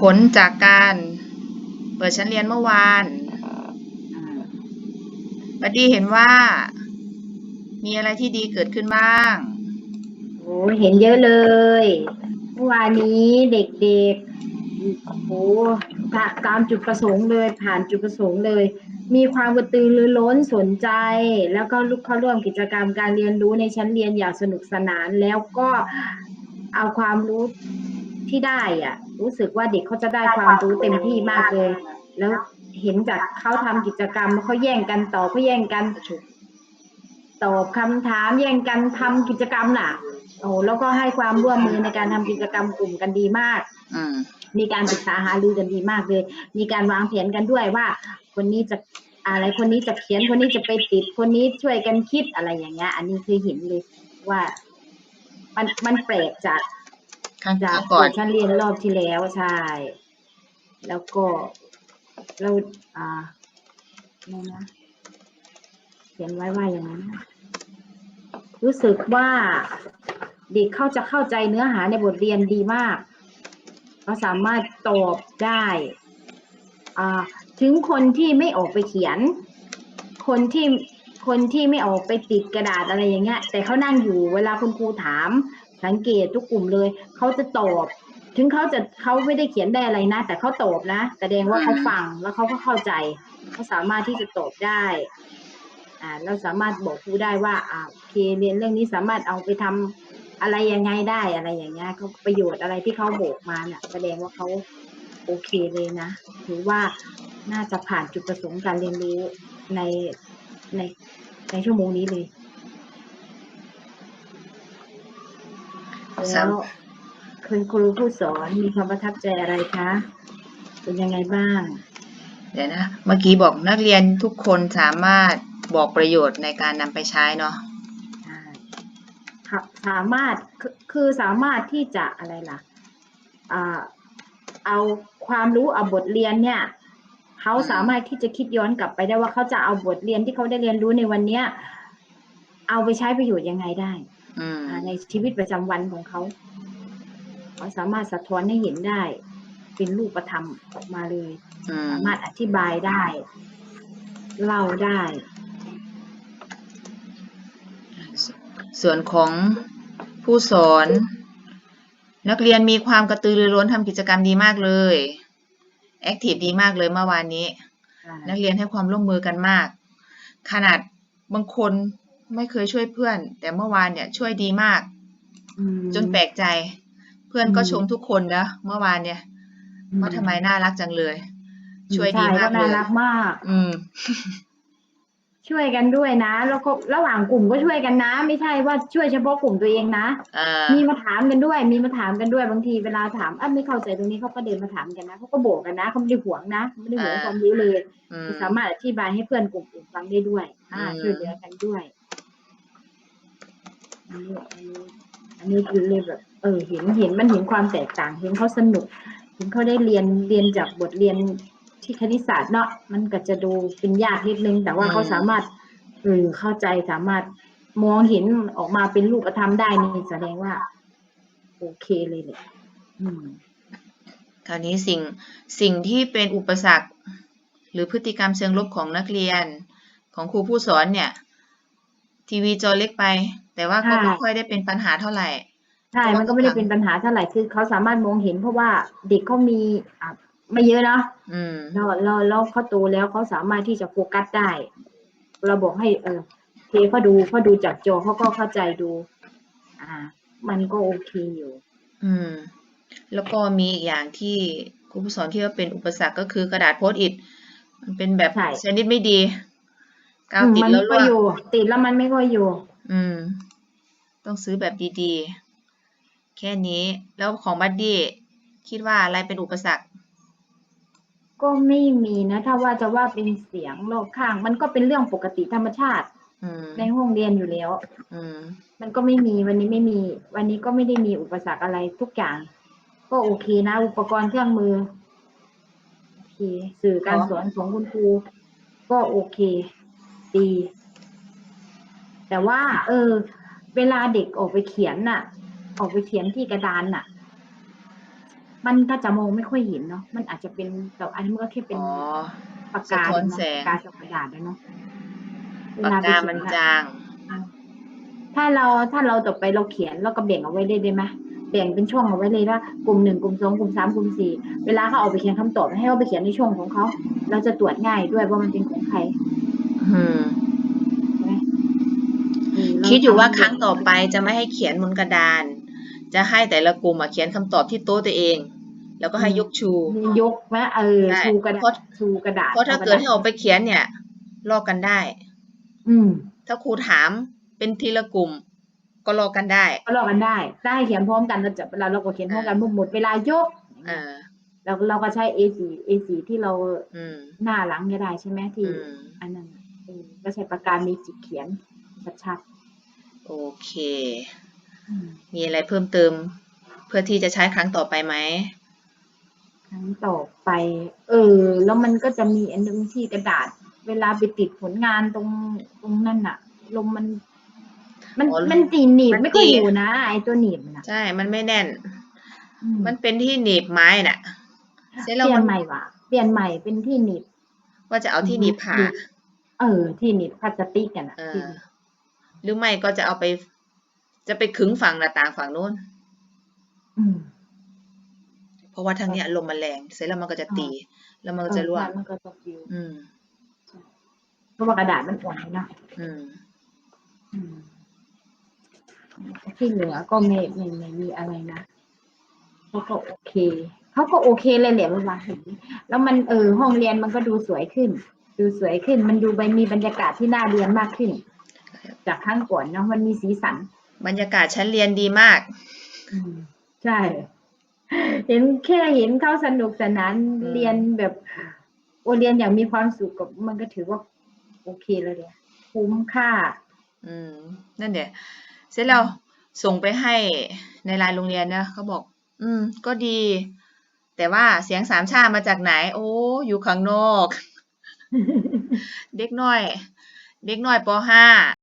ผลจากการเปิดชั้นเรียนเมื่อวานบัดดี้เห็นว่า มีอะไรที่ดีเกิดขึ้นบ้างโอ้เห็นเยอะเลย เมื่อวานนี้เด็กๆโอ้ตาตามจุดประสงค์เลย ผ่านจุดประสงค์เลย มีความกระตือรือร้นสนใจ แล้วก็ลุกเข้าร่วมกิจกรรมการเรียนรู้ในชั้นเรียนอย่างสนุกสนานแล้วก็เอาความรู้ที่ได้อะ รู้สึกว่าเด็กเขาจะได้ความรู้เต็มที่มากเลย แล้วเห็นจากเขาทำกิจกรรมเขาแย่งกันตอบเขาแย่งกันตอบคำถามแย่งกันทำกิจกรรมน่ะ โอ้แล้วก็ให้ความร่วมมือในการทำกิจกรรมกลุ่มกันดีมากอืมมีการปรึกษาหารือกันดีมากเลย มีการวางแผนกันด้วยว่า คนนี้จะอะไรคนนี้จะเขียนคนนี้จะไปติดคนนี้ช่วยกันคิดอะไรอย่างเงี้ย อันนี้คือเห็นเลยว่า มันมันแปลกจาก ครั้งจากก่อนชั้นเรียนรอบที่แล้วใช่ แล้วก็เราอ่าอะไรนะเขียนไว้ว่าอย่างนั้นรู้สึกว่าเด็กเขาจะเข้าใจเนื้อหาในบทเรียนดีมากเขาสามารถตอบได้อ่าถึงคนที่ไม่ออกไปเขียน คนที่คนที่ไม่ออกไปติดกระดาษอะไรอย่างเงี้ย แต่เขานั่งอยู่เวลาคุณครูถาม สังเกตทุกกลุ่มเลยเขาจะตอบ ถึงเขาจะเขาไม่ได้เขียนได้อะไรนะ แต่เขาตอบนะแสดงว่าเขาฟังแล้วเขาก็เข้าใจเขาสามารถที่จะตอบได้อ่าเราสามารถบอกครูได้ว่าอ่าโอเคเรียนเรื่องนี้สามารถเอาไปทำอะไรยังไงได้อะไรอย่างเงี้ยเขาประโยชน์อะไรที่เขาบอกมาเนี่ยแสดงว่าเขาโอเคเลยนะถือว่าน่าจะผ่านจุดประสงค์การเรียนรู้ในในในชั่วโมงนี้เลย แล้วคุณครูผู้สอนมีความประทับใจอะไรคะเป็นยังไงบ้าง เดี๋ยวนะ เมื่อกี้บอกนักเรียนทุกคนสามารถบอกประโยชน์ในการนำไปใช้เนาะใช่ค่ะสามารถคือคือสามารถที่จะอะไรล่ะอ่าเอาความรู้เอาบทเรียนเนี่ยเขาสามารถที่จะคิดย้อนกลับไปได้ว่าเขาจะเอาบทเรียนที่เขาได้เรียนรู้ในวันเนี้ยเอาไปใช้ประโยชน์ยังไงได้อืมอ่า ในชีวิตประจำวันของเขาเขาสามารถสะท้อนให้เห็นได้ เป็นรูปธรรมออกมาเลยอืมสามารถอธิบายได้ เล่าได้ ส่วนของผู้สอน นักเรียนมีความกระตือรือร้นทำกิจกรรมดีมากเลยแอคทีฟดีมากเลยเมื่อวานนี้ นักเรียนให้ความร่วมมือกันมาก ขนาดบางคน ไม่เคยช่วยเพื่อน แต่เมื่อวานเนี่ยช่วยดีมากอืมจนแปลกใจ เพื่อนก็อืมชมทุกคนนะเมื่อวานเนี่ยว่าทำไมน่ารักจังเลย ช่วยดีใมากเลน่ายรักมาก อืมช่วยกันด้วยนะ แล้วก็ระหว่างกลุ่มก็ช่วยกันนะ ไม่ใช่ว่าช่วยเฉพาะกลุ่มตัวเองนะเอ่อมีมาถามกันด้วย มีมาถามกันด้วยบางทีเวลาถามอะไม่เข้าใจตรงนี้เขาก็เดินมาถามกันนะเขาก็บอกกันนะเขาไม่ได้หวงนะเขาไม่ได้หวงความรู้เลยอืมสามารถอธิบายให้เพื่อนกลุ่มอื่นฟังได้ด้วยอ่าอืมช่วยเหลือกันด้วย อันนี้อันนี้อันนี้คือเลยแบบเออเห็นเห็นมันเห็นความแตกต่างเห็นเขาสนุก เห็นเขาได้เรียนเรียนจากบทเรียนที่คณิตศาสตร์เนาะมันก็จะดูเป็นยากนิดนึง แต่ว่าเขาสามารถเออเข้าใจสามารถมองเห็นออกมาเป็นรูปธรรมได้นี่แสดงว่า โอเคเลยแหละอืมคราวนี้สิ่งสิ่งที่เป็นอุปสรรค หรือพฤติกรรมเชิงลบของนักเรียน ของครูผู้สอนเนี่ย ทีวีจอเล็กไป แต่ว่าก็ค่ะไม่ค่อยได้เป็นปัญหาเท่าไหร่ใช่มันก็ไม่ได้เป็นปัญหาเท่าไหร่คือเขาสามารถมองเห็น เพราะว่าเด็กเขามีอะไม่เยอะเนาะอืมแล้วแล้วแล้วเขาโตแล้วเขาสามารถที่จะโฟกัสได้ เราบอกให้ เออเทเขาดูเขาดูจากจอเขาก็เข้าใจดู อ่า มันก็โอเคอยู่ อืม แล้วก็มีอีกอย่างที่ครูผู้สอนที่ว่าเป็นอุปสรรคก็คือกระดาษโพสต์อิทมันเป็นแบบใช่ชนิดไม่ดีกาวอืมติดมันแล้วไม่ร่ค่อวยงอยู่ติดแล้วมันไม่ค่อยอยู่ อืม ต้องซื้อแบบดีๆ แค่นี้แล้วของบัดดี้คิดว่าอะไรเป็นอุปสรรค ก็ไม่มีนะ ถ้าว่าจะว่าเป็นเสียงรอบข้าง มันก็เป็นเรื่องปกติธรรมชาติอืมในห้องเรียนอยู่แล้ว อืม มันก็ไม่มีวันนี้ไม่มี วันนี้ก็ไม่ได้มีอุปสรรคอะไรทุกอย่าง ก็โอเคนะ อุปกรณ์เครื่องมือโอเคสื่อการอ๋อ สอนของคุณครูก็โอเค ดี แต่ว่า เออ เวลาเด็กออกไปเขียนน่ะ ออกไปเขียนที่กระดานน่ะ มันก็จะมองไม่ค่อยเห็นเนาะมันอาจจะเป็นแต่อันนี้มันก็แค่เป็นอ๋อ ปากกาสะท้อนเนาะแสง ปากกากับกระดาษนะเนาะเวปากลไปกาเขียมันอะจาง ถ้าเราถ้าเราต่อไปเราเขียนเราก็แบ่งเอาไว้เลยได้ไหมแบ่งเป็นช่องเอาไว้เลยว่ากลุ่มหนึ่งกลุ่มสองกลุ่มสามกลุ่มสี่เวลาเขาเอาไปเขียนคำตอบให้เขาไปเขียนในช่องของเขา เราจะตรวจง่ายด้วยว่ามันเป็นของใคร อืมใช่ไหมเเร คิดอยู่ว่าทำครั้งต่อไปจะไม่ให้เขียนบนกระดาน จะให้แต่ละกลุ่มอะเขียนคำตอบที่โต๊ะตัวเอง แล้วก็ให้ยกชู ยกไหมเออใช่ชูกระดาเพราะษชูกระดาษเพราะถ้าเกิดให้ออกไปเขียนเนี่ย ลอกกันได้ อืมถ้าครูถามเป็นทีละกลุ่ม ก็ลอกกันได้ก็ลอกกันได้ ได้เขียนพร้อมกันเราจะเวลาเราก็เขียนพร้อมกันหมดเวลายกอ่าเราเราก็ใช้ A4 A4 ที่เราอืมหน้าหลังเนี่ยได้ใช่ไหมที่อืมอันนั้นเออก็ใช้ปากกาเมจิกเขียนชัด โอเคๆอืมมีอะไรเพิ่มเติม เพื่อที่จะใช้ครั้งต่อไปไหม ครั้งต่อไป เออ แล้วมันก็จะมีอันหนึงที่กระดาษ เวลาไปติดผลงานตรงตรงนั่นน่ะ ลมมัน มันอ๋อมันตีหนีบมันไม่ค่อยตีอยู่นะไอตัวหนีบน่ะใช่ มันไม่แน่นอืมมันเป็นที่หนีบไม้น่ะเสร็จเปแล้วลี่ยมันนใหม่ว่ะเปลี่ยนใหม่เป็นที่หนีบ ว่าจะเอาที่หนีบผ่าเออ ที่หนีบพลาสติกกันอะเอที่อ หนีบหรือไม่ก็จะเอาไป จะไปขึงฝั่งหน้าต่างฝั่งนู้นอืมเพราะว่าทางเนี้ยลมมันแรงเสร็จแล้วมันก็จะตี แล้วมันก็จะร่วงเออมันก็จะฟิวอืมเพราะว่ากระดาษมันอ่อนเนาะอืมอืมที่เหลือก็ไม่ไม่ไม่มีอะไรนะเขาก็โอเคเขาก็โอเคเลยแหละเวลาเห็นแล้วมันเออห้องเรียนมันก็ดูสวยขึ้น ดูสวยขึ้น มันดูไปมีบรรยากาศที่น่าเรียนมากขึ้น จากครั้งก่อนเนาะมันมีสีสัน บรรยากาศชั้นเรียนดีมากอืมใช่ เห็นแค่เห็นเขาสนุกสนานอืมเรียนแบบโอเรียนอย่างมีความสุขกับมันก็ถือว่าโอเคเลยเนี่ยคุ้มค่า อืม นั่นเดี๋ยวเสร็จแล้วส่งไปให้ในไลน์โรงเรียนนะเขาบอก อืม ก็ดี แต่ว่าเสียงสามชามาจากไหน โอ้ อยู่ข้างนอก เด็กน้อย เด็กน้อยปห้า